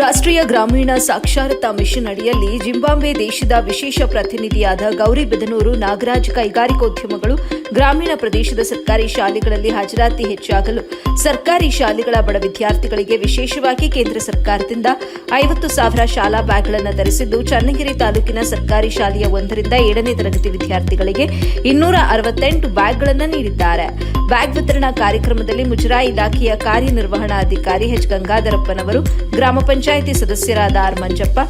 ರಾಷ್ಟ್ರೀಯ ಗ್ರಾಮೀಣ ಸಾಕ್ಷರತಾ ಮಿಷನ್ ಅಡಿಯಲ್ಲಿ ಜಿಂಬಾಬ್ವೆ ದೇಶದ ವಿಶೇಷ ಪ್ರತಿನಿಧಿಯಾದ ಗೌರಿ ಗೌರಿಬಿದನೂರು ನಾಗರಾಜ್ ಕೈಗಾರಿಕೋದ್ಯಮಗಳು ಗ್ರಾಮೀಣ ಪ್ರದೇಶದ ಸರ್ಕಾರಿ ಶಾಲೆಗಳಲ್ಲಿ ಹಾಜರಾತಿ ಹೆಚ್ಚಾಗಲು ಸರ್ಕಾರಿ ಶಾಲೆಗಳ ಬಡ ವಿದ್ಯಾರ್ಥಿಗಳಿಗೆ ವಿಶೇಷವಾಗಿ ಕೇಂದ್ರ ಸರ್ಕಾರದಿಂದ ಐವತ್ತು ಸಾವಿರ ಶಾಲಾ ಬ್ಯಾಗ್ಗಳನ್ನು ಧರಿಸಿದ್ದು ಚನ್ನಗಿರಿ ತಾಲೂಕಿನ ಸರ್ಕಾರಿ ಶಾಲೆಯ ಒಂದರಿಂದ ಏಳನೇ ತರಗತಿ ವಿದ್ಯಾರ್ಥಿಗಳಿಗೆ ಇನ್ನೂರ ಅರವತ್ತೆಂಟು ಬ್ಯಾಗ್ಗಳನ್ನು ನೀಡಿದ್ದಾರೆ. ಬ್ಯಾಗ್ ವಿತರಣಾ ಕಾರ್ಯಕ್ರಮದಲ್ಲಿ ಮುಜರಾಯಿ ಇಲಾಖೆಯ ಕಾರ್ಯನಿರ್ವಹಣಾಧಿಕಾರಿ ಎಚ್ ಗಂಗಾಧರಪ್ಪನವರು, ಗ್ರಾಮ ಪಂಚಾಯಿತಿ ಸದಸ್ಯರಾದ ಆರ್ ಮಂಜಪ್ಪ,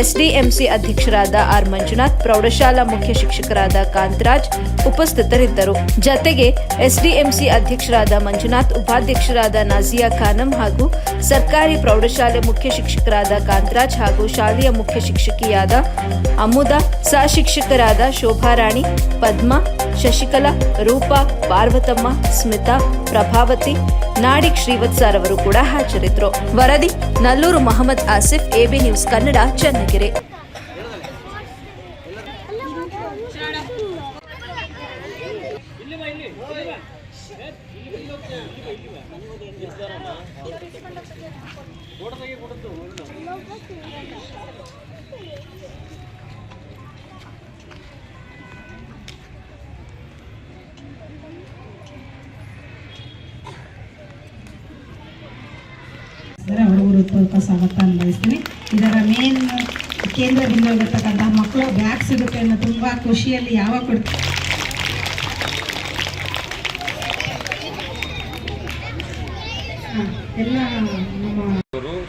ಎಸ್ಡಿಎಂಸಿ ಅಧ್ಯಕ್ಷರಾದ ಆರ್ ಮಂಜುನಾಥ್, ಪ್ರೌಢಶಾಲಾ ಮುಖ್ಯ ಶಿಕ್ಷಕರಾದ ಕಾಂತರಾಜ್ ಉಪಸ್ಥಿತರಿದ್ದರು. ಜತೆಗೆ ಎಸ್ಡಿಎಂಸಿ ಅಧ್ಯಕ್ಷರಾದ ಮಂಜುನಾಥ್, ಉಪಾಧ್ಯಕ್ಷರಾದ ನಾಜಿಯಾ ಖಾನಂ ಹಾಗೂ ಸರ್ಕಾರಿ ಪ್ರೌಢಶಾಲೆ ಮುಖ್ಯ ಶಿಕ್ಷಕರಾದ ಕಾಂತರಾಜ್ ಹಾಗೂ ಶಾಲೆಯ ಮುಖ್ಯ ಶಿಕ್ಷಕಿಯಾದ ಅಮುದಾ, ಸಹ ಶಿಕ್ಷಕರಾದ ಶೋಭಾರಾಣಿ ಪದ್ಮಾ ಶಶಿಕಲಾ, ರೂಪಾ, ಪಾರ್ವತಮ್ಮ, ಸ್ಮಿತಾ, ಪ್ರಭಾವತಿ ನಾಡಿಕ್ ಶ್ರೀವತ್ಸಾರ್ ಅವರು ಕೂಡ ಹಾಜರಿದ್ದರು ವರದಿ, ನಲ್ಲೂರು ಮಹಮ್ಮದ್ ಆಸಿಫ್, ಎಬಿ ನ್ಯೂಸ್ ಕನ್ನಡ, ಚನ್ನಗಿರಿ. ಇದ್ದಾರೆ ಹುಡುಗರು ಉತ್ಪೂರ್ವಕ ಸ್ವಾಗತ ಅನ್ವಯಿಸ್ತೀನಿ ಇದರ ಮೇನ್ ಕೇಂದ್ರದಿಂದ ಬಿಂದುವಾಗಿರ್ತಕ್ಕಂಥ ಮಕ್ಕಳು ಬ್ಯಾಗ್ ಸಿಗುತ್ತೆ ಅನ್ನೋ ತುಂಬ ಖುಷಿಯಲ್ಲಿ ಯಾವಾಗ ಕೊಡ್ತಾರೆ ಎಲ್ಲ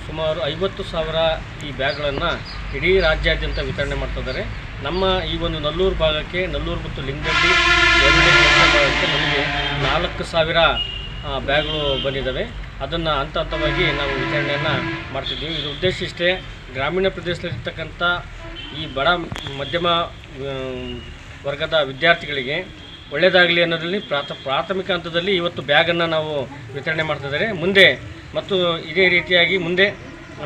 ಸುಮಾರು ಐವತ್ತು ಸಾವಿರ ಈ ಬ್ಯಾಗ್ಗಳನ್ನು ಇಡೀ ರಾಜ್ಯಾದ್ಯಂತ ವಿತರಣೆ ಮಾಡ್ತಾ ನಮ್ಮ ಈ ಒಂದು ನಲ್ಲೂರು ಭಾಗಕ್ಕೆ, ನಲ್ಲೂರು ಮತ್ತು ಭಾಗಕ್ಕೆ ನಮಗೆ ನಾಲ್ಕು ಸಾವಿರ ಬ್ಯಾಗ್ಗಳು ಬಂದಿದ್ದಾವೆ. ಅದನ್ನು ಹಂತ ಹಂತವಾಗಿ ನಾವು ವಿತರಣೆಯನ್ನು ಮಾಡ್ತಿದ್ದೀವಿ. ಇದರ ಉದ್ದೇಶ ಇಷ್ಟೇ, ಗ್ರಾಮೀಣ ಪ್ರದೇಶದಲ್ಲಿರ್ತಕ್ಕಂಥ ಈ ಬಡ ಮಧ್ಯಮ ವರ್ಗದ ವಿದ್ಯಾರ್ಥಿಗಳಿಗೆ ಒಳ್ಳೆಯದಾಗಲಿ ಅನ್ನೋದರಲ್ಲಿ ಪ್ರಾಥ, ಪ್ರಾಥಮಿಕ ಹಂತದಲ್ಲಿ ಇವತ್ತು ಬ್ಯಾಗನ್ನು ನಾವು ವಿತರಣೆ ಮಾಡ್ತಿದ್ದಾರೆ ಮುಂದೆ ಮತ್ತು ಇದೇ ರೀತಿಯಾಗಿ ಮುಂದೆ,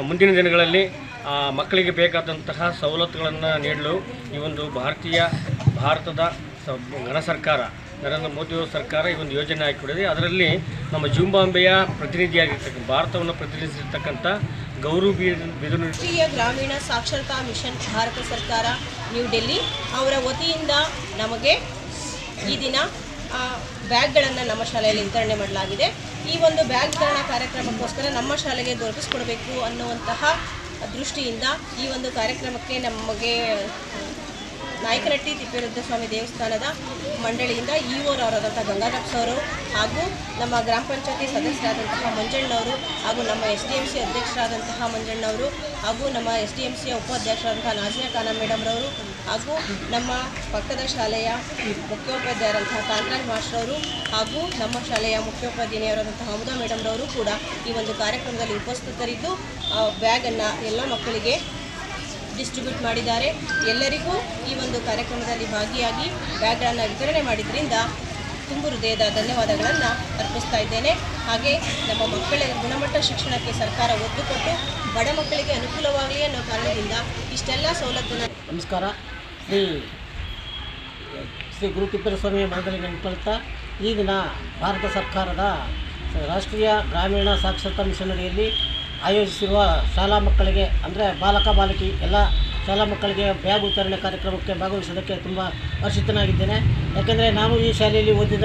ಮುಂದಿನ ದಿನಗಳಲ್ಲಿ ಮಕ್ಕಳಿಗೆ ಬೇಕಾದಂತಹ ಸವಲತ್ತುಗಳನ್ನು ನೀಡಲು ಈ ಒಂದು ಭಾರತೀಯ, ಭಾರತದ ಘನ ಸರ್ಕಾರ ನರೇಂದ್ರ ಮೋದಿಯವರ ಸರ್ಕಾರ ಈ ಒಂದು ಯೋಜನೆ ಹಾಕಿಕೊಡಿದೆ ಅದರಲ್ಲಿ ನಮ್ಮ ಜಿಂಬಾಂಬೆಯ ಪ್ರತಿನಿಧಿಯಾಗಿರ್ತಕ್ಕಂಥ, ಭಾರತವನ್ನು ಪ್ರತಿನಿಧಿಸಿರ್ತಕ್ಕಂಥ ಗೌರವ ಬೀದರ್ ರಾಷ್ಟ್ರೀಯ ಗ್ರಾಮೀಣ ಸಾಕ್ಷರತಾ ಮಿಷನ್ ಭಾರತ ಸರ್ಕಾರ ನ್ಯೂ ಡೆಲ್ಲಿ ಅವರ ವತಿಯಿಂದ ನಮಗೆ ಈ ದಿನ ಬ್ಯಾಗ್ಗಳನ್ನು ನಮ್ಮ ಶಾಲೆಯಲ್ಲಿ ವಿತರಣೆ ಮಾಡಲಾಗಿದೆ. ಈ ಒಂದು ಬ್ಯಾಗ್ ವಿತರಣಾ ಕಾರ್ಯಕ್ರಮಕ್ಕೋಸ್ಕರ ನಮ್ಮ ಶಾಲೆಗೆ ದೊರಕಿಸ್ಕೊಡ್ಬೇಕು ಅನ್ನುವಂತಹ ದೃಷ್ಟಿಯಿಂದ ಈ ಒಂದು ಕಾರ್ಯಕ್ರಮಕ್ಕೆ ನಮಗೆ ನಾಯಕನಟ್ಟಿ ತಿಪ್ಪೇರುದ್ರ ಸ್ವಾಮಿ ದೇವಸ್ಥಾನದ ಮಂಡಳಿಯಿಂದ ಇ ಗಂಗಾಧರ್ ಅವರು ಹಾಗೂ ನಮ್ಮ ಗ್ರಾಮ ಪಂಚಾಯತಿ ಸದಸ್ಯರಾದಂತಹ ಮಂಜಣ್ಣವರು ಹಾಗೂ ನಮ್ಮ ಎಸ್ ಡಿ ಎಂ ಸಿ ಅಧ್ಯಕ್ಷರಾದಂತಹ ಮಂಜಣ್ಣವರು ಹಾಗೂ ನಮ್ಮ ಎಸ್ ಡಿ ಎಂ ಸಿಯ ಉಪಾಧ್ಯಕ್ಷರಾದಂತಹ ನಾಜಿಯಾ ಖಾನ ಮೇಡಮ್ರವರು ಹಾಗೂ ನಮ್ಮ ಪಕ್ಕದ ಶಾಲೆಯ ಮುಖ್ಯೋಪಾಧ್ಯಾಯರಂತಹ ಕಾಂತರಾಜ್ ಮಾಸ್ಟ್ರವರು ಹಾಗೂ ನಮ್ಮ ಶಾಲೆಯ ಮುಖ್ಯೋಪಾಧ್ಯಾಯರಾದಂತಹ ಅಮುದಾ ಮೇಡಮ್ರವರು ಕೂಡ ಈ ಒಂದು ಕಾರ್ಯಕ್ರಮದಲ್ಲಿ ಉಪಸ್ಥಿತರಿದ್ದು ಬ್ಯಾಗನ್ನು ಎಲ್ಲ ಮಕ್ಕಳಿಗೆ ಡಿಸ್ಟ್ರಿಬ್ಯೂಟ್ ಮಾಡಿದ್ದಾರೆ. ಎಲ್ಲರಿಗೂ ಈ ಒಂದು ಕಾರ್ಯಕ್ರಮದಲ್ಲಿ ಭಾಗಿಯಾಗಿ ಬ್ಯಾಗ್ಗಳನ್ನು ವಿತರಣೆ ಮಾಡಿದ್ರಿಂದ ತುಂಬು ಹೃದಯದ ಧನ್ಯವಾದಗಳನ್ನು ಅರ್ಪಿಸ್ತಾ ಇದ್ದೇನೆ. ಹಾಗೆ ನಮ್ಮ ಮಕ್ಕಳ ಗುಣಮಟ್ಟ ಶಿಕ್ಷಣಕ್ಕೆ ಸರ್ಕಾರ ಒತ್ತು ಕೊಟ್ಟು ಬಡ ಮಕ್ಕಳಿಗೆ ಅನುಕೂಲವಾಗಲಿ ಅನ್ನೋ ಕಾರಣದಿಂದ ಇಷ್ಟೆಲ್ಲ ಸವಲತ್ತನ್ನು ನಮಸ್ಕಾರ. ಶ್ರೀ ಶ್ರೀ ಗುರು ಮಾದರಿ ಮನದಲ್ಲಿ ಈಗಿನ ಭಾರತ ಸರ್ಕಾರದ ರಾಷ್ಟ್ರೀಯ ಗ್ರಾಮೀಣ ಸಾಕ್ಷರತಾ ಮಿಷನ್ ಅಡಿಯಲ್ಲಿ ಆಯೋಜಿಸಿರುವ ಶಾಲಾ ಮಕ್ಕಳಿಗೆ, ಅಂದರೆ ಬಾಲಕ, ಬಾಲಕಿ ಎಲ್ಲ ಶಾಲಾ ಮಕ್ಕಳಿಗೆ ಬ್ಯಾಗ್ ವಿತರಣೆ ಕಾರ್ಯಕ್ರಮಕ್ಕೆ ಭಾಗವಹಿಸೋದಕ್ಕೆ ತುಂಬ ಹರ್ಷಿತನಾಗಿದ್ದೇನೆ. ಯಾಕೆಂದರೆ ನಾನು ಈ ಶಾಲೆಯಲ್ಲಿ ಓದಿದ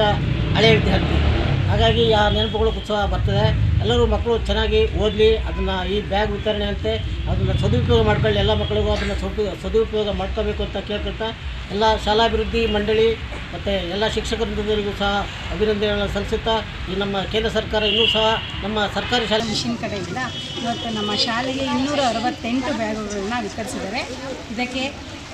ಹಳೆಯ ವಿದ್ಯಾರ್ಥಿ. ಹಾಗಾಗಿ ಆ ನೆನಪುಗಳು ಉತ್ಸವ ಬರ್ತದೆ. ಎಲ್ಲರೂ ಮಕ್ಕಳು ಚೆನ್ನಾಗಿ ಓದಲಿ, ಅದನ್ನು ಈ ಬ್ಯಾಗ್ ವಿತರಣೆ ಅಂತೆ, ಅದನ್ನು ಸದುಪಯೋಗ ಮಾಡ್ಕೊಳ್ಳಿ, ಎಲ್ಲ ಮಕ್ಕಳಿಗೂ ಅದನ್ನು ಸದು ಸದುಪಯೋಗ ಮಾಡ್ಕೋಬೇಕು ಅಂತ ಕೇಳ್ಕೊಳ್ತಾ, ಎಲ್ಲ ಶಾಲಾಭಿವೃದ್ಧಿ ಮಂಡಳಿ ಮತ್ತು ಎಲ್ಲ ಶಿಕ್ಷಕರಿಗೂ ಸಹ ಅಭಿನಂದನೆಗಳನ್ನು ಸಲ್ಲಿಸುತ್ತಾ, ಈ ನಮ್ಮ ಕೇಂದ್ರ ಸರ್ಕಾರ ಇನ್ನೂ ಸಹ ನಮ್ಮ ಸರ್ಕಾರಿ ಶಾಲೆ ಮಿಷನ್ ಕಡೆಯಿಂದ ಇವತ್ತು ನಮ್ಮ ಶಾಲೆಗೆ ಇನ್ನೂರ ಅರವತ್ತೆಂಟು ಬ್ಯಾಗುಗಳನ್ನ ವಿತರಿಸಿದ್ದಾರೆ. ಇದಕ್ಕೆ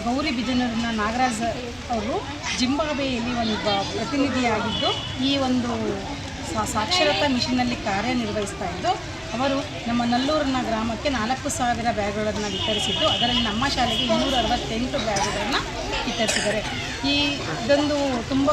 ಗೌರಿ ಬಿಜನೂರಿನ ನಾಗರಾಜ್ ಅವರು ಜಿಂಬಾಬೆಯಲ್ಲಿ ಒಂದು ಪ್ರತಿನಿಧಿಯಾಗಿದ್ದು, ಈ ಒಂದು ಸಾಕ್ಷರತಾ ಮಿಷನ್ನಲ್ಲಿ ಕಾರ್ಯನಿರ್ವಹಿಸ್ತಾ ಇದ್ದು ಅವರು ನಮ್ಮ ನಲ್ಲೂರಿನ ಗ್ರಾಮಕ್ಕೆ ನಾಲ್ಕು ಸಾವಿರ ಬ್ಯಾಗ್ಗಳನ್ನು ವಿತರಿಸಿದ್ದು, ಅದರಲ್ಲಿ ನಮ್ಮ ಶಾಲೆಗೆ ಇನ್ನೂರ ಅರವತ್ತೆಂಟು ಬ್ಯಾಗ್ಗಳನ್ನು ವಿತರಿಸಿದ್ದಾರೆ. ಈ ಇದೊಂದು ತುಂಬ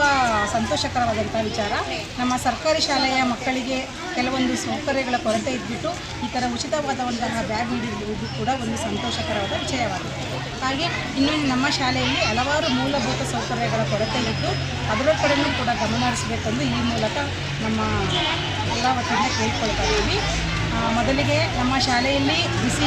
ಸಂತೋಷಕರವಾದಂಥ ವಿಚಾರ. ನಮ್ಮ ಸರ್ಕಾರಿ ಶಾಲೆಯ ಮಕ್ಕಳಿಗೆ ಕೆಲವೊಂದು ಸೌಕರ್ಯಗಳ ಕೊರತೆ ಇದ್ಬಿಟ್ಟು ಈ ಥರ ಉಚಿತವಾದಂತಹ ಬ್ಯಾಗ್ ನೀಡಿರುವುದು ಕೂಡ ಒಂದು ಸಂತೋಷಕರವಾದ ವಿಷಯವಾಗಿದೆ. ಹಾಗೆ ಇನ್ನು ನಮ್ಮ ಶಾಲೆಯಲ್ಲಿ ಹಲವಾರು ಮೂಲಭೂತ ಸೌಕರ್ಯಗಳ ಕೊರತೆ ಇದ್ದು ಅದರ ಕಡೆಯೂ ಕೂಡ ಗಮನ ಹರಿಸಬೇಕೆಂದು ಈ ಮೂಲಕ ನಮ್ಮ ಎಲ್ಲ ವತಿಯಿಂದ ಕೇಳ್ಕೊಳ್ತಾ ಇದ್ದೀವಿ. ಮೊದಲಿಗೆ ನಮ್ಮ ಶಾಲೆಯಲ್ಲಿ ಬಿಸಿ